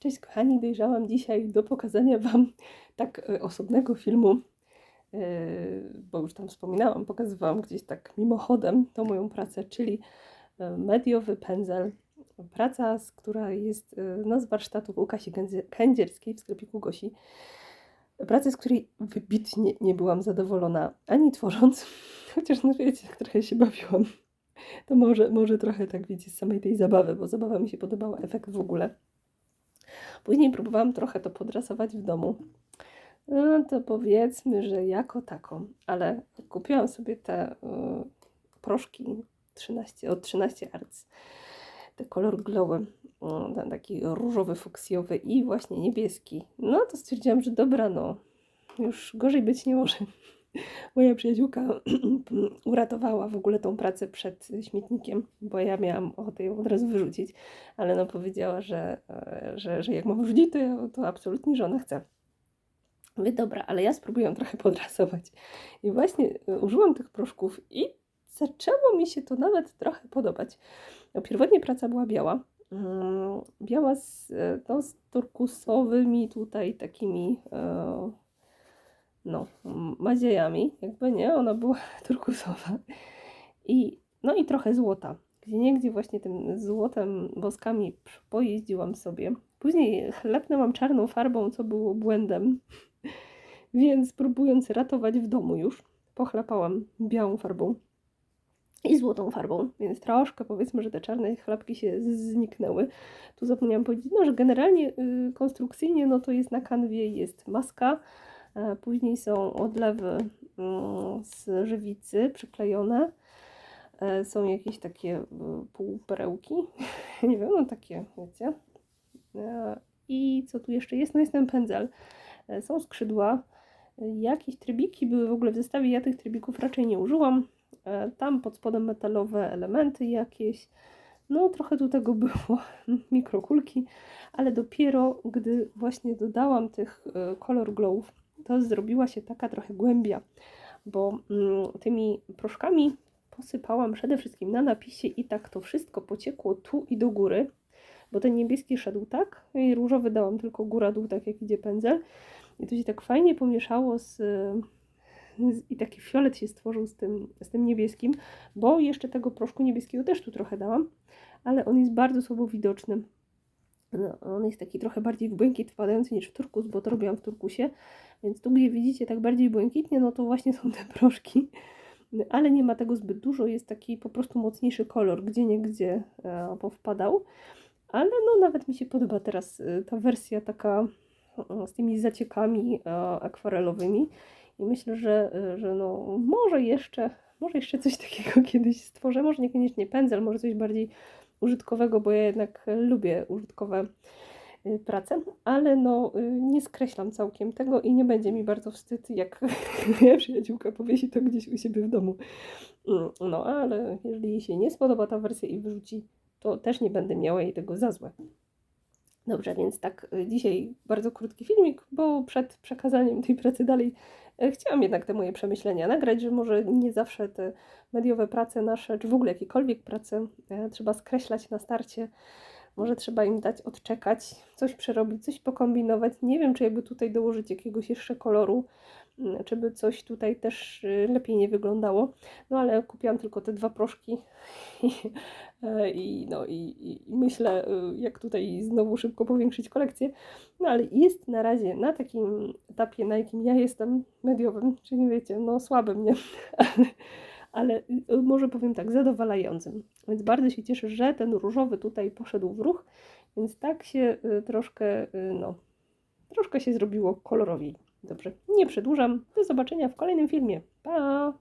Cześć kochani, dojrzałam dzisiaj do pokazania Wam tak e, osobnego filmu, e, bo już tam wspominałam, pokazywałam gdzieś tak mimochodem tą moją pracę, czyli e, mediowy pędzel. Praca, która jest no, z warsztatów u Kasi Kędzierskiej w sklepiku Gosi. Pracy, z której wybitnie nie byłam zadowolona ani tworząc, chociaż no wiecie, trochę się bawiłam. To może, może trochę tak wiecie z samej tej zabawy, bo zabawa mi się podobała, efekt w ogóle. Później próbowałam trochę to podrasować w domu. No to powiedzmy, że jako taką, ale kupiłam sobie te y, proszki 13, od 13 Arts. Te kolor glowy, y, ten taki różowy, fuksjowy i właśnie niebieski. No to stwierdziłam, że dobra, no już gorzej być nie może. Moja przyjaciółka uratowała w ogóle tą pracę przed śmietnikiem, bo ja miałam ochotę ją od razu wyrzucić, ale no powiedziała, że, e, że, że jak mam wyrzucić, to, ja, to absolutnie żona chce. Mówię, dobra, ale ja spróbuję trochę podrasować. I właśnie e, użyłam tych proszków i zaczęło mi się to nawet trochę podobać. No, pierwotnie praca była biała. Mm, Biała z, e, no, z turkusowymi tutaj takimi e, no, maziejami, jakby nie, ona była turkusowa. I, no i trochę złota. Gdzie niegdzie właśnie tym złotem, woskami pojeździłam sobie. Później chlepnęłam czarną farbą, co było błędem. Więc próbując ratować w domu już, pochlapałam białą farbą i złotą farbą, więc troszkę powiedzmy, że te czarne chlapki się zniknęły. Tu zapomniałam powiedzieć, no, że generalnie y, konstrukcyjnie no to jest na kanwie jest maska, Później są odlewy mm, z żywicy przyklejone. E, Są jakieś takie y, półperełki. Nie wiem, no takie, wiecie. E, I co tu jeszcze jest? No jest ten pędzel. E, Są skrzydła. E, Jakieś trybiki były w ogóle w zestawie. Ja tych trybików raczej nie użyłam. E, Tam pod spodem metalowe elementy jakieś. No trochę tu tego było. Mikrokulki. Ale dopiero gdy właśnie dodałam tych e, color glowów, to zrobiła się taka trochę głębia, bo mm, tymi proszkami posypałam przede wszystkim na napisie i tak to wszystko pociekło tu i do góry, bo ten niebieski szedł tak i różowy dałam tylko góra-dół, tak jak idzie pędzel i to się tak fajnie pomieszało z, i taki fiolet się stworzył z tym, z tym niebieskim, bo jeszcze tego proszku niebieskiego też tu trochę dałam, ale on jest bardzo słabo widoczny. No, on jest taki trochę bardziej w błękit wpadający niż w turkus, bo to robiłam w turkusie. Więc tu, gdzie widzicie tak bardziej błękitnie, no to właśnie są te proszki. Ale nie ma tego zbyt dużo, jest taki po prostu mocniejszy kolor, gdzie niegdzie e, powpadał. Ale no nawet mi się podoba teraz e, ta wersja taka e, z tymi zaciekami akwarelowymi. I myślę, że, że no może jeszcze, może jeszcze coś takiego kiedyś stworzę. Może niekoniecznie pędzel, może coś bardziej użytkowego, bo ja jednak lubię użytkowe y, pracę, ale no y, nie skreślam całkiem tego i nie będzie mi bardzo wstyd, jak moja przyjaciółka powiesi to gdzieś u siebie w domu. Mm, No, ale jeżeli jej się nie spodoba ta wersja i wyrzuci, to też nie będę miała jej tego za złe. Dobrze, więc tak y, dzisiaj bardzo krótki filmik, bo przed przekazaniem tej pracy dalej chciałam jednak te moje przemyślenia nagrać, że może nie zawsze te mediowe prace nasze, czy w ogóle jakiekolwiek prace e, trzeba skreślać na starcie. Może trzeba im dać odczekać, coś przerobić, coś pokombinować. Nie wiem, czy jakby tutaj dołożyć jakiegoś jeszcze koloru, mm, czy by coś tutaj też y, lepiej nie wyglądało. No ale kupiłam tylko te dwa proszki i, i, no, i, i- myślę, y, jak tutaj znowu szybko powiększyć kolekcję. No ale jest na razie na takim etapie, na jakim ja jestem mediowym, czyli wiecie, no słabym, nie? Ale, ale y, może powiem tak, zadowalającym. Więc bardzo się cieszę, że ten różowy tutaj poszedł w ruch, więc tak się troszkę, no, troszkę się zrobiło kolorowiej. Dobrze, nie przedłużam. Do zobaczenia w kolejnym filmie. Pa!